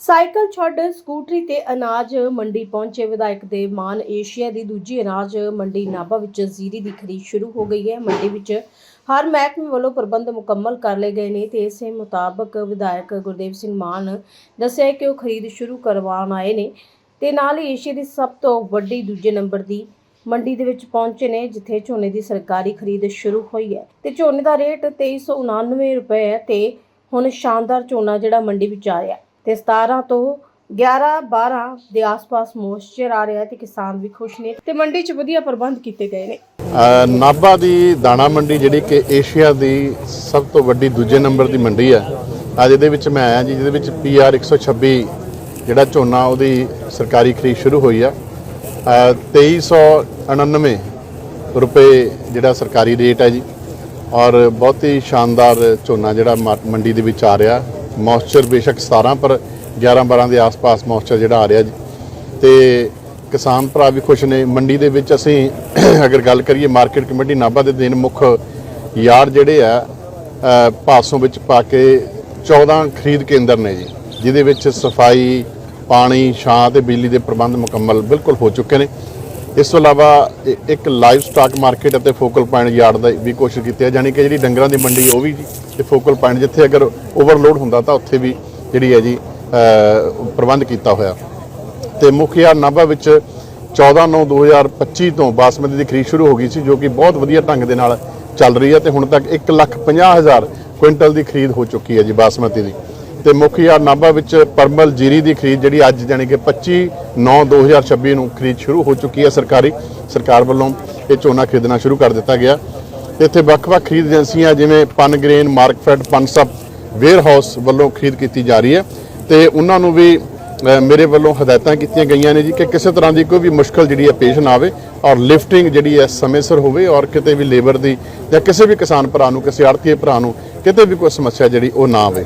Cycle ਛੱਡ ਸਕੂਟਰੀ ਤੇ ਅਨਾਜ ਮੰਡੀ ਪਹੁੰਚੇ। ਵਿਧਾਇਕ ਦੇ ਮਾਨ ਏਸ਼ੀਆ ਦੀ ਦੂਜੀ ਅਨਾਜ ਮੰਡੀ ਨਾਭਾ ਵਿੱਚ ਜ਼ੀਰੀ ਦੀ ਖਰੀਦ ਸ਼ੁਰੂ ਹੋ ਗਈ ਹੈ। ਮੰਡੀ ਵਿੱਚ ਹਰ ਮਹਿਕਮੇ ਵੱਲੋਂ ਪ੍ਰਬੰਧ ਮੁਕੰਮਲ ਕਰ ਲਏ ਗਏ ਨੇ ਤੇ ਇਸੇ ਮੁਤਾਬਕ ਵਿਧਾਇਕ ਗੁਰਦੇਵ ਸਿੰਘ ਮਾਨ ਦੱਸਿਆ ਕਿ ਉਹ ਖਰੀਦ ਸ਼ੁਰੂ ਕਰਵਾਉਣ ਆਏ ਨੇ ਤੇ ਨਾਲ ਹੀ ਏਸ਼ੀਆ ਦੀ ਸਭ ਤੋਂ ਵੱਡੀ ਦੂਜੇ ਨੰਬਰ ਦੀ ਮੰਡੀ ਦੇ ਵਿੱਚ ਪਹੁੰਚੇ ਨੇ, ਜਿੱਥੇ ਝੋਨੇ ਦੀ ਸਰਕਾਰੀ ਖਰੀਦ ਸ਼ੁਰੂ ਹੋਈ ਹੈ। ਤੇ ਝੋਨੇ ਦਾ ਰੇਟ 2399 ਰੁਪਏ ਹੈ ਤੇ ਹੁਣ ਸ਼ਾਨਦਾਰ ਝੋਨਾ ਜਿਹੜਾ ਮੰਡੀ ਵਿੱਚ ਆ ਰਿਹਾ। ਤੇ 17 ਤੋਂ 11 12 ਦੇ ਆਸ-ਪਾਸ ਮੋਇਸਚਰ ਆ ਰਿਹਾ ਤੇ ਕਿਸਾਨ ਵੀ ਖੁਸ਼ ਨੇ ਤੇ ਮੰਡੀ 'ਚ ਵਧੀਆ ਪ੍ਰਬੰਧ ਕੀਤੇ ਗਏ ਨੇ। ਨਾਭਾ ਦੀ ਦਾਣਾ ਮੰਡੀ ਜਿਹੜੀ ਕਿ ਏਸ਼ੀਆ ਦੀ ਸਭ ਤੋਂ ਵੱਡੀ ਦੂਜੇ ਨੰਬਰ ਦੀ ਮੰਡੀ ਹੈ। ਅੱਜ ਇਹਦੇ ਵਿੱਚ ਮੈਂ ਆਇਆ ਜੀ ਜਿਹਦੇ ਵਿੱਚ ਪੀਆਰ 126 ਜਿਹੜਾ ਝੋਨਾ ਉਹਦੀ ਸਰਕਾਰੀ ਖਰੀਦ ਸ਼ੁਰੂ ਹੋਈ ਆ। ਅ, 2399 ਰੁਪਏ ਜਿਹੜਾ ਸਰਕਾਰੀ ਰੇਟ ਹੈ ਜੀ। ਔਰ ਬਹੁਤ ਹੀ ਸ਼ਾਨਦਾਰ ਝੋਨਾ ਜਿਹੜਾ ਮਾ- ਮੰਡੀ ਦੇ ਵਿੱਚ ਆ ਰਿਹਾ। ਮੌਇਸਚਰ ਬੇਸ਼ੱਕ 17 ਪਰ 11 12 ਦੇ ਆਸ-ਪਾਸ ਮੌਇਸਚਰ ਜਿਹੜਾ ਆ ਰਿਹਾ ਜੀ। ਤੇ ਕਿਸਾਨ ਭਰਾ ਵੀ ਖੁਸ਼ ਨੇ। ਮੰਡੀ ਦੇ ਵਿੱਚ ਅਸੀਂ ਅਗਰ ਗੱਲ ਕਰੀਏ, ਮਾਰਕੀਟ ਕਮੇਟੀ ਨਾਭਾ ਦੇ ਦਿਨ ਮੁੱਖ ਯਾਰ ਜਿਹੜੇ ਆ ਪਾਸੋਂ ਵਿੱਚ ਪਾ ਕੇ 14 ਖਰੀਦ ਕੇਂਦਰ ਨੇ ਜੀ, ਜਿਹਦੇ ਵਿੱਚ ਸਫ਼ਾਈ, ਪਾਣੀ, ਛਾਂ ਤੇ ਬਿਜਲੀ ਦੇ ਪ੍ਰਬੰਧ ਮੁਕੰਮਲ ਬਿਲਕੁਲ ਹੋ ਚੁੱਕੇ ਨੇ। ਇਸ ਤੋਂ ਇਲਾਵਾ ਇ- ਇੱਕ ਲਾਈਵ ਸਟਾਕ ਮਾਰਕੀਟ ਅਤੇ ਫੋਕਲ ਪੁਆਇੰਟ ਯਾਰਡ ਦਾ ਵੀ ਕੋਸ਼ਿਸ਼ ਕੀਤੀ ਹੈ ਯਾਨੀ ਕਿ ਜਿਹੜੀ ਡੰਗਰਾਂ ਦੀ ਮੰਡੀ ਉਹ ਵੀ ਜੀ ਤੇ ਫੋਕਲ ਪੁਆਇੰਟ ਜਿੱਥੇ ਅਗਰ ਓਵਰਲੋਡ ਹੁੰਦਾ ਤਾਂ ਉੱਥੇ ਵੀ ਜਿਹੜੀ ਹੈ ਜੀ ਪ੍ਰਬੰਧ ਕੀਤਾ ਹੋਇਆ। ਤੇ ਮੁਖਿਆ ਨਾਭਾ ਵਿੱਚ 14 9 2025 ਤੋਂ ਬਾਸਮਤੀ ਦੀ ਖਰੀਦ ਸ਼ੁਰੂ ਹੋ ਗਈ ਸੀ, ਜੋ ਕਿ ਬਹੁਤ ਵਧੀਆ ਢੰਗ ਦੇ ਨਾਲ ਚੱਲ ਰਹੀ ਹੈ ਤੇ ਹੁਣ ਤੱਕ 1 ਲੱਖ 50 ਹਜ਼ਾਰ ਕੁਇੰਟਲ ਦੀ ਖਰੀਦ ਹੋ ਚੁੱਕੀ ਹੈ ਜੀ ਬਾਸਮਤੀ ਦੀ। ਤੇ ਮੁੱਖ ਯਾਰ ਨਾਭਾ ਵਿੱਚ ਪਰਮਲ ਜੀਰੀ ਦੀ ਖਰੀਦ ਜਿਹੜੀ ਅੱਜ ਜਾਣੀ ਕਿ 25 9 2026 ਨੂੰ ਖਰੀਦ ਸ਼ੁਰੂ ਹੋ ਚੁੱਕੀ ਹੈ ਸਰਕਾਰੀ, ਸਰਕਾਰ ਵੱਲੋਂ ਇਹ ਝੋਨਾ ਖਰੀਦਣਾ ਸ਼ੁਰੂ ਕਰ ਦਿੱਤਾ ਗਿਆ। ਇੱਥੇ ਵੱਖ-ਵੱਖ ਖਰੀਦ ਏਜੰਸੀਆਂ ਜਿਵੇਂ ਪਨਗ੍ਰੇਨ ਮਾਰਕਫੈਡ ਪਨਸਪ ਵੇਅਰ ਹਾਊਸ ਵੱਲੋਂ ਖਰੀਦ ਕੀਤੀ ਜਾ ਰਹੀ ਹੈ। ਤੇ ਉਹਨਾਂ ਨੂੰ ਵੀ ਮੇਰੇ ਵੱਲੋਂ ਹਦਾਇਤਾਂ ਕੀਤੀਆਂ ਗਈਆਂ ਨੇ ਜੀ ਕਿ ਕਿਸੇ ਤਰ੍ਹਾਂ ਦੀ ਕੋਈ ਵੀ ਮੁਸ਼ਕਲ ਜਿਹੜੀ ਹੈ ਪੇਸ਼ ਨਾ ਆਵੇ ਔਰ ਲਿਫਟਿੰਗ ਜਿਹੜੀ ਹੈ ਸਮੇਂ ਸਿਰ ਹੋਵੇ ਔਰ ਕਿਤੇ ਵੀ ਲੇਬਰ ਦੀ ਜਾਂ ਕਿਸੇ ਵੀ ਕਿਸਾਨ ਭਰਾ ਨੂੰ, ਕਿਸੇ ਆੜਤੀਏ ਭਰਾ ਨੂੰ ਕਿਤੇ ਵੀ ਕੋਈ ਸਮੱਸਿਆ ਜਿਹੜੀ ਉਹ ਨਾ ਆਵੇ।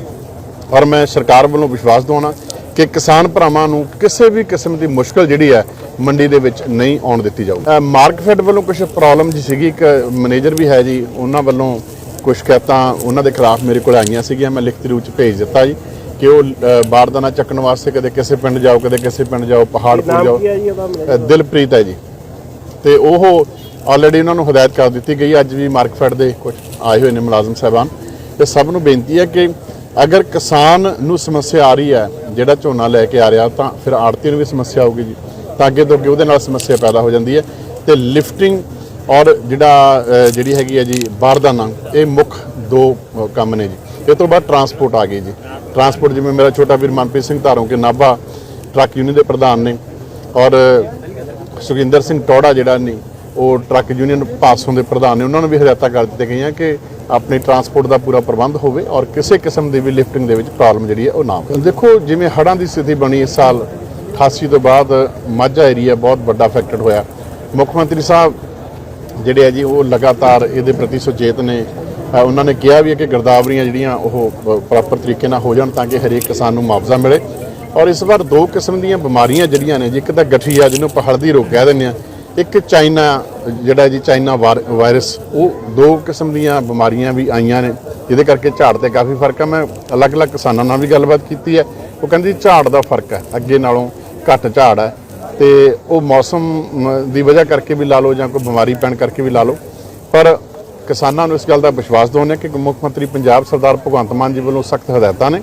ਔਰ ਮੈਂ ਸਰਕਾਰ ਵੱਲੋਂ ਵਿਸ਼ਵਾਸ ਦਿਵਾਉਣਾ ਕਿ ਕਿਸਾਨ ਭਰਾਵਾਂ ਨੂੰ ਕਿਸੇ ਵੀ ਕਿਸਮ ਦੀ ਮੁਸ਼ਕਲ ਜਿਹੜੀ ਹੈ ਮੰਡੀ ਦੇ ਵਿੱਚ ਨਹੀਂ ਆਉਣ ਦਿੱਤੀ ਜਾਊਗੀ। ਮਾਰਕਫੈਡ ਵੱਲੋਂ ਕੁਝ ਪ੍ਰੋਬਲਮ ਜੀ ਸੀਗੀ ਇੱਕ ਮੈਨੇਜਰ ਵੀ ਹੈ ਜੀ ਉਹਨਾਂ ਵੱਲੋਂ ਕੁਝ ਸ਼ਿਕਾਇਤਾਂ ਉਹਨਾਂ ਦੇ ਖਿਲਾਫ ਮੇਰੇ ਕੋਲ ਆਈਆਂ ਸੀਗੀਆਂ ਮੈਂ ਲਿਖਤੀ ਰੂਪ ਚ ਭੇਜ ਦਿੱਤਾ ਜੀ ਕਿ ਉਹ ਬਾਰਦਾਨਾ ਚੱਕਣ ਵਾਸਤੇ ਕਦੇ ਕਿਸੇ ਪਿੰਡ ਜਾਓ ਕਦੇ ਕਿਸੇ ਪਿੰਡ ਜਾਓ ਪਹਾੜਪੁਰ ਜਾਓ। ਦਿਲਪ੍ਰੀਤ ਹੈ ਜੀ। ਤੇ ਉਹ ਆਲਰੇਡੀ ਉਹਨਾਂ ਨੂੰ ਹਦਾਇਤ ਕਰ ਦਿੱਤੀ ਗਈ ਅੱਜ ਵੀ ਮਾਰਕਫੈਡ ਦੇ ਕੁਝ ਆਏ ਹੋਏ ਨੇ ਮੁਲਾਜ਼ਮ ਸਾਹਿਬਾਨ। ਤੇ ਸਭ ਨੂੰ ਬੇਨਤੀ ਹੈ ਕਿ ਅਗਰ ਕਿਸਾਨ ਨੂੰ ਸਮੱਸਿਆ ਆ ਰਹੀ ਹੈ, ਜਿਹੜਾ ਝੋਨਾ ਲੈ ਕੇ ਆ ਰਿਹਾ, ਤਾਂ ਫਿਰ ਆੜਤੀ ਨੂੰ ਵੀ ਸਮੱਸਿਆ ਆਊਗੀ ਜੀ। ਤਾਂ ਅੱਗੇ ਤੋਂ ਅੱਗੇ ਉਹਦੇ ਨਾਲ ਸਮੱਸਿਆ ਪੈਦਾ ਹੋ ਜਾਂਦੀ ਹੈ। ਤੇ ਲਿਫਟਿੰਗ ਔਰ ਜਿਹੜਾ ਜਿਹੜੀ ਹੈਗੀ ਹੈ ਜੀ ਬਾਰਦਾਨਾ ਇਹ ਮੁੱਖ ਦੋ ਕੰਮ ਨੇ ਜੀ। ਇਹ ਤੋਂ ਬਾਅਦ ਟਰਾਂਸਪੋਰਟ ਆ ਗਈ ਜੀ। ਟਰਾਂਸਪੋਰਟ ਜਿਵੇਂ ਮੇਰਾ ਛੋਟਾ ਵੀਰ ਮਨਪ੍ਰੀਤ ਸਿੰਘ ਧਾਰੋਂ ਕੇ ਨਾਭਾ ਟਰੱਕ ਯੂਨੀਅਨ ਦੇ ਪ੍ਰਧਾਨ ਨੇ ਔਰ ਸੁਖਿੰਦਰ ਸਿੰਘ ਟੋੜਾ ਜਿਹੜਾ ਨੇ, ਉਹ ਟਰੱਕ ਯੂਨੀਅਨ ਪਾਸੋਂ ਦੇ ਪ੍ਰਧਾਨ ਨੇ, ਉਹਨਾਂ ਨੂੰ ਵੀ ਹਦਾਇਤਾਂ ਕਰ ਦਿੱਤੀਆਂ ਗਈਆਂ ਕਿ ਆਪਣੀ ਟਰਾਂਸਪੋਰਟ ਦਾ ਪੂਰਾ ਪ੍ਰਬੰਧ ਹੋਵੇ ਔਰ ਕਿਸੇ ਕਿਸਮ ਦੀ ਵੀ ਲਿਫਟਿੰਗ ਦੇ ਵਿੱਚ ਪ੍ਰੋਬਲਮ ਜਿਹੜੀ ਹੈ ਉਹ ਨਾ ਹੋਵੇ। ਦੇਖੋ, ਜਿਵੇਂ ਹੜ੍ਹਾਂ ਦੀ ਸਥਿਤੀ ਬਣੀ ਇਸ ਸਾਲ, ਖਾਸੀ ਤੋਂ ਬਾਅਦ ਮਾਝਾ ਏਰੀਆ ਬਹੁਤ ਵੱਡਾ ਅਫੈਕਟਡ ਹੋਇਆ। ਮੁੱਖ ਮੰਤਰੀ ਸਾਹਿਬ ਜਿਹੜੇ ਆ ਜੀ, ਉਹ ਲਗਾਤਾਰ ਇਹਦੇ ਪ੍ਰਤੀ ਸੁਚੇਤ ਨੇ। ਉਹਨਾਂ ਨੇ ਕਿਹਾ ਵੀ ਹੈ ਕਿ ਗਰਦਾਵਰੀਆਂ ਜਿਹੜੀਆਂ ਉਹ ਪ੍ਰੋਪਰ ਤਰੀਕੇ ਨਾਲ ਹੋ ਜਾਣ ਤਾਂ ਕਿ ਹਰੇਕ ਕਿਸਾਨ ਨੂੰ ਮੁਆਵਜ਼ਾ ਮਿਲੇ। ਔਰ ਇਸ ਵਾਰ ਦੋ ਕਿਸਮ ਦੀਆਂ ਬਿਮਾਰੀਆਂ ਜਿਹੜੀਆਂ ਨੇ ਜੀ ਇੱਕ ਤਾਂ ਗਠੀਆ ਜਿਹਨੂੰ ਆਪਾਂ ਹਲਦੀ ਰੋਗ ਕਹਿ ਦਿੰਦੇ ਆ ਇੱਕ ਚਾਈਨਾ ਜਿਹੜਾ ਜੀ ਚਾਈਨਾ ਵਾਰ- ਵਾਇਰਸ, ਉਹ ਦੋ ਕਿਸਮ ਦੀਆਂ ਬਿਮਾਰੀਆਂ ਵੀ ਆਈਆਂ ਨੇ, ਜਿਹਦੇ ਕਰਕੇ ਝਾੜ ਤੇ ਕਾਫੀ ਫ਼ਰਕ ਹੈ ਮੈਂ ਅਲੱਗ-ਅਲੱਗ ਕਿਸਾਨਾਂ ਨਾਲ ਵੀ ਗੱਲਬਾਤ ਕੀਤੀ ਹੈ। ਉਹ ਕਹਿੰਦੇ ਜੀ ਝਾੜ ਦਾ ਫ਼ਰਕ ਹੈ, ਅੱਗੇ ਨਾਲੋਂ ਘੱਟ ਝਾੜ ਹੈ। ਤੇ ਉਹ ਮੌਸਮ ਦੀ ਵਜ੍ਹਾ ਕਰਕੇ ਵੀ ਲਾ ਲਓ ਜਾਂ ਕੋਈ ਬਿਮਾਰੀ ਪੈਣ ਕਰਕੇ ਵੀ ਲਾ ਲਓ। ਪਰ ਕਿਸਾਨਾਂ ਨੂੰ ਇਸ ਗੱਲ ਦਾ ਵਿਸ਼ਵਾਸ ਦਿਵਾਉਂਦੇ ਕਿ ਮੁੱਖ ਮੰਤਰੀ ਪੰਜਾਬ ਸਰਦਾਰ ਭਗਵੰਤ ਮਾਨ ਜੀ ਵੱਲੋਂ ਸਖਤ ਹਦਾਇਤਾਂ ਨੇ।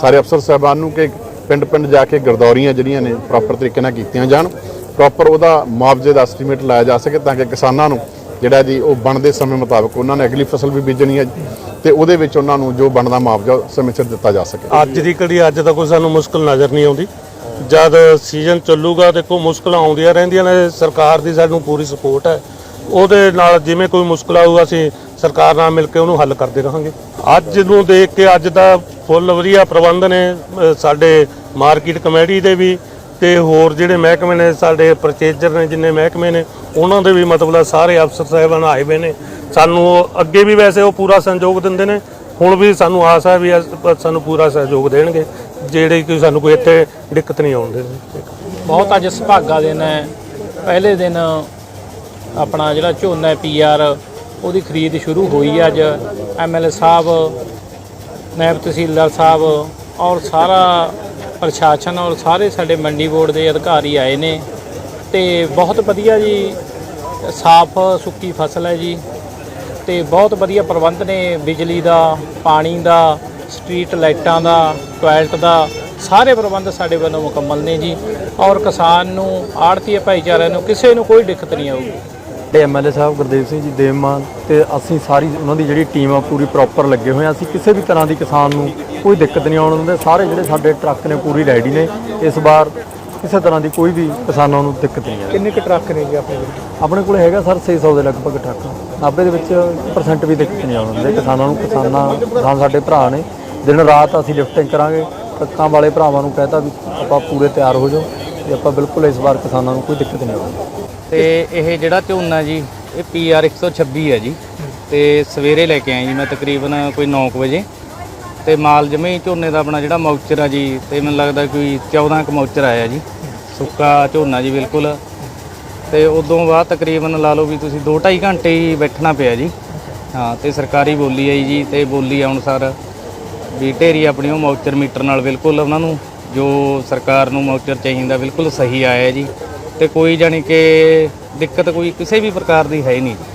ਸਾਰੇ ਅਫਸਰ ਸਾਹਿਬਾਨ ਨੂੰ ਕਿ ਪਿੰਡ-ਪਿੰਡ ਜਾ ਕੇ ਗਰਦੌਰੀਆਂ ਜਿਹੜੀਆਂ ਨੇ ਪ੍ਰੋਪਰ ਤਰੀਕੇ ਨਾਲ ਕੀਤੀਆਂ ਜਾਣ। ਪ੍ਰੋਪਰ ਉਹਦਾ ਮੁਆਵਜ਼ੇ ਦਾ ਐਸਟੀਮੇਟ ਲਾਇਆ ਜਾ ਸਕੇ ਤਾਂ ਕਿ ਕਿਸਾਨਾਂ ਨੂੰ ਜਿਹੜਾ ਜੀ ਉਹ ਬਣਦੇ ਸਮੇਂ ਮੁਤਾਬਕ ਉਹਨਾਂ ਨੇ ਅਗਲੀ ਫਸਲ ਵੀ ਬੀਜਣੀ ਹੈ ਤੇ ਉਹਦੇ ਵਿੱਚ ਉਹਨਾਂ ਨੂੰ ਜੋ ਬਣਦਾ ਮੁਆਵਜ਼ਾ ਸਮੇਂ ਸਿਰ ਦਿੱਤਾ ਜਾ ਸਕੇ। ਅੱਜ ਦੀ ਘੜੀ ਅੱਜ ਤਾਂ ਕੋਈ ਸਾਨੂੰ ਮੁਸ਼ਕਲ ਨਜ਼ਰ ਨਹੀਂ ਆਉਂਦੀ। ਜਦ ਸੀਜ਼ਨ ਚੱਲੂਗਾ ਦੇਖੋ ਮੁਸ਼ਕਲਾਂ ਆਉਂਦੀਆਂ ਰਹਿੰਦੀਆਂ ਨੇ, ਸਰਕਾਰ ਦੀ ਸਾਨੂੰ ਪੂਰੀ ਸਪੋਰਟ ਹੈ। ਉਹਦੇ ਨਾਲ ਜਿਵੇਂ ਕੋਈ ਮੁਸ਼ਕਲ ਆਊਗਾ ਅਸੀਂ ਸਰਕਾਰ ਨਾਲ ਮਿਲ ਕੇ ਉਹਨੂੰ ਹੱਲ ਕਰਦੇ ਰਹਾਂਗੇ। ਅੱਜ ਨੂੰ ਦੇਖ ਕੇ ਅੱਜ ਦਾ ਫੁੱਲ ਵਧੀਆ ਪ੍ਰਬੰਧ ਨੇ ਸਾਡੇ ਮਾਰਕੀਟ ਕਮੇਟੀ ਦੇ ਵੀ। ਤੇ ਹੋਰ ਜਿਹੜੇ ਮਹਿਕਮੇ ਨੇ, ਸਾਡੇ ਪਰਚੇਜਰ ਨੇ ਜਿੰਨੇ ਮਹਿਕਮੇ ਨੇ, ਉਹਨਾਂ ਦੇ ਵੀ ਮਤਲਬ ਸਾਰੇ ਅਫਸਰ ਸਾਹਿਬਾਨ ਆਏ ਹੋਏ ਨੇ। ਸਾਨੂੰ ਉਹ ਅੱਗੇ ਵੀ ਵੈਸੇ ਉਹ ਪੂਰਾ ਸਹਿਯੋਗ ਦਿੰਦੇ ਨੇ, ਹੁਣ ਵੀ ਸਾਨੂੰ ਆਸ ਹੈ ਵੀ ਅਸ- ਸਾਨੂੰ ਪੂਰਾ ਸਹਿਯੋਗ ਦੇਣਗੇ। ਜਿਹੜੇ ਕਿ ਸਾਨੂੰ ਕੋਈ ਇੱਥੇ ਦਿੱਕਤ ਨਹੀਂ ਆਉਣ ਦੇਣਗੇ। ਬਹੁਤ ਅੱਜ ਸੁਭਾਗਾ ਦਿਨ ਹੈ। ਪਹਿਲੇ ਦਿਨ ਆਪਣਾ ਜਿਹੜਾ ਝੋਨਾ ਹੈ ਪੀਆਰ ਉਹਦੀ ਖਰੀਦ ਸ਼ੁਰੂ ਹੋਈ ਹੈ ਅੱਜ। ਐਮਐਲਏ ਸਾਹਿਬ ਨਾਇਬ ਤਹਿਸੀਲਦਾਰ ਸਾਹਿਬ ਔਰ ਸਾਰਾ ਪ੍ਰਸ਼ਾਸਨ ਔਰ ਸਾਰੇ ਸਾਡੇ ਮੰਡੀ ਬੋਰਡ ਦੇ ਅਧਿਕਾਰੀ ਆਏ ਨੇ ਤੇ ਬਹੁਤ ਵਧੀਆ ਜੀ, ਸਾਫ਼ ਸੁੱਕੀ ਫਸਲ ਹੈ ਜੀ ਤੇ ਬਹੁਤ ਵਧੀਆ ਪ੍ਰਬੰਧ ਨੇ ਬਿਜਲੀ ਦਾ, ਪਾਣੀ ਦਾ, ਸਟਰੀਟ ਲਾਈਟਾਂ ਦਾ, ਟਾਇਲਟ ਦਾ, ਸਾਰੇ ਪ੍ਰਬੰਧ ਸਾਡੇ ਵੱਲੋਂ ਮੁਕੰਮਲ ਨੇ ਜੀ ਔਰ ਕਿਸਾਨ ਨੂੰ ਆੜਤੀ ਭਾਈਚਾਰੇ ਨੂੰ ਕਿਸੇ ਨੂੰ ਕੋਈ ਦਿੱਕਤ ਨਹੀਂ ਆਊਗੀ। ਤੇ ਐਮਐਲਏ ਸਾਹਿਬ ਗੁਰਦੇਵ ਸਿੰਘ ਜੀ ਦੇਵਮਾਨ ਤੇ ਅਸੀਂ ਸਾਰੀ ਉਹਨਾਂ ਦੀ ਜਿਹੜੀ ਟੀਮ ਆ ਪੂਰੀ ਪ੍ਰੋਪਰ ਲੱਗੇ ਹੋਏ ਆ। ਅਸੀਂ ਕਿਸੇ ਵੀ ਤਰ੍ਹਾਂ ਦੀ ਕਿਸਾਨ ਨੂੰ ਕੋਈ ਦਿੱਕਤ ਨਹੀਂ ਆਉਣ ਦਿੰਦੇ। ਸਾਰੇ ਜਿਹੜੇ ਸਾਡੇ ਟਰੱਕ ਨੇ ਪੂਰੀ ਰੈਡੀ ਨੇ। ਇਸ ਵਾਰ ਕਿਸੇ ਤਰ੍ਹਾਂ ਦੀ ਕੋਈ ਵੀ ਕਿਸਾਨਾਂ ਨੂੰ ਦਿੱਕਤ ਨਹੀਂ ਆਈ। ਕਿੰਨੇ ਕੁ ਟਰੱਕ ਨੇ ਜੀ ਆਪਣੇ ਕੋਲ? ਆਪਣੇ ਕੋਲ ਹੈਗਾ ਸਰ 600 ਦੇ ਲਗਭਗ ਟਰੱਕ। ਨਾਭੇ ਦੇ ਵਿੱਚ 1% ਵੀ ਦਿੱਕਤ ਨਹੀਂ ਆਉਣ ਦਿੰਦੇ। ਕਿਸਾਨਾਂ ਨੂੰ ਕਿਸਾਨਾਂ ਕਿਸਾਨ ਸਾਡੇ ਭਰਾ ਨੇ। ਦਿਨ ਰਾਤ ਅਸੀਂ ਲਿਫਟਿੰਗ ਕਰਾਂਗੇ। ਟਰੱਕਾਂ ਵਾਲੇ ਭਰਾਵਾਂ ਨੂੰ ਕਹਤਾ ਵੀ ਆਪਾਂ ਪੂਰੇ ਤਿਆਰ ਹੋ ਜਾਓ। ਤੇ ਆਪਾਂ ਬਿਲਕੁਲ ਇਸ ਵਾਰ ਕਿਸਾਨਾਂ ਨੂੰ ਕੋਈ ਦਿੱਕਤ ਨਹੀਂ ਆਉਣੀ ਤੇ ਇਹ ਜਿਹੜਾ ਝੋਨਾ ਜੀ, ਇਹ ਪੀਆਰ 126 ਹੈ ਜੀ। ਤੇ ਸਵੇਰੇ ਲੈ ਕੇ ਆਏ ਜੀ ਮੈਂ ਤਕਰੀਬਨ ਕੋਈ 9 ਕੁ ਵਜੇ। ਤੇ ਮਾਲ ਜਮੇ ਝੋਨੇ ਦਾ ਆਪਣਾ ਜਿਹੜਾ ਮੌਚਰ ਆ ਜੀ, ਤੇ ਮੈਨੂੰ ਲੱਗਦਾ ਕੋਈ 14 ਕੁ ਮੌਚਰ ਆਇਆ ਜੀ। ਸੁੱਕਾ ਝੋਨਾ ਜੀ ਬਿਲਕੁਲ। ਤੇ ਉਦੋਂ ਬਾਅਦ ਤਕਰੀਬਨ ਲਾ ਲਓ ਵੀ ਤੁਸੀਂ 2.5 ਘੰਟੇ ਹੀ ਬੈਠਣਾ ਪਿਆ ਜੀ। ਹਾਂ, ਤੇ ਸਰਕਾਰੀ ਬੋਲੀ ਆਈ ਜੀ, ਤੇ ਬੋਲੀ ਅਨੁਸਾਰ ਵੀ ਢੇਰੀ ਆਪਣੀ ਉਹ ਮੌਚਰ ਮੀਟਰ ਨਾਲ ਬਿਲਕੁਲ ਉਹਨਾਂ ਨੂੰ, ਜੋ ਸਰਕਾਰ ਨੂੰ ਮੌਚਰ ਚਾਹੀਦਾ, ਬਿਲਕੁਲ ਸਹੀ ਆਇਆ ਜੀ। ਤੇ ਕੋਈ ਜਾਣੀ ਕਿ ਦਿੱਕਤ ਕੋਈ ਕਿਸੇ ਵੀ ਪ੍ਰਕਾਰ ਦੀ ਹੈ ਹੀ ਨਹੀਂ।